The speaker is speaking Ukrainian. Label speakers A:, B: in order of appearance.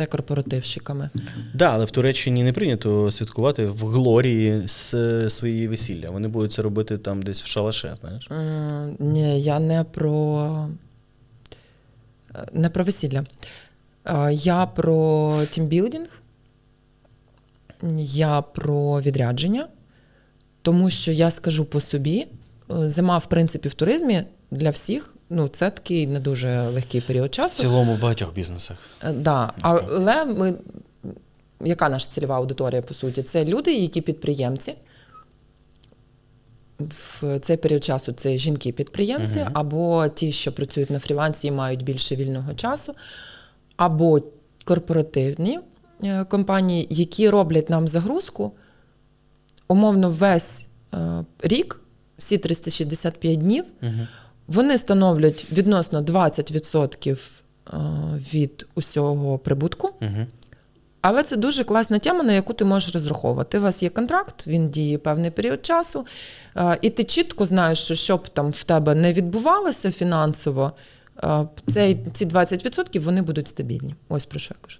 A: Це корпоративщиками.
B: Да, але в Туреччині не прийнято святкувати в Глорії с- свої весілля. Вони будуть це робити там десь в шалаше, знаєш.
A: Е, Ні, я не про е, не про весілля. Е, Я про тімбілдинг, я про відрядження, тому що я скажу по собі, е, зима, в принципі, в туризмі для всіх ну, це такий не дуже легкий період часу.
B: В цілому в багатьох бізнесах.
A: Е, Да. Але ми, яка наша цільова аудиторія, по суті? Це люди, які підприємці. В цей період часу це жінки-підприємці,
B: Мгм.
A: або ті, що працюють на фрілансі і мають більше вільного часу, або корпоративні е, компанії, які роблять нам загрузку умовно весь е, рік, всі 365 днів,
B: Угу.
A: Вони становлять відносно 20% е, від усього прибутку.
B: Угу.
A: Але це дуже класна тема, на яку ти можеш розраховувати. У вас є контракт, він діє певний період часу, е, і ти чітко знаєш, що щоб там в тебе не відбувалося фінансово, е, цей, ці 20% вони будуть стабільні. Ось про що я кажу.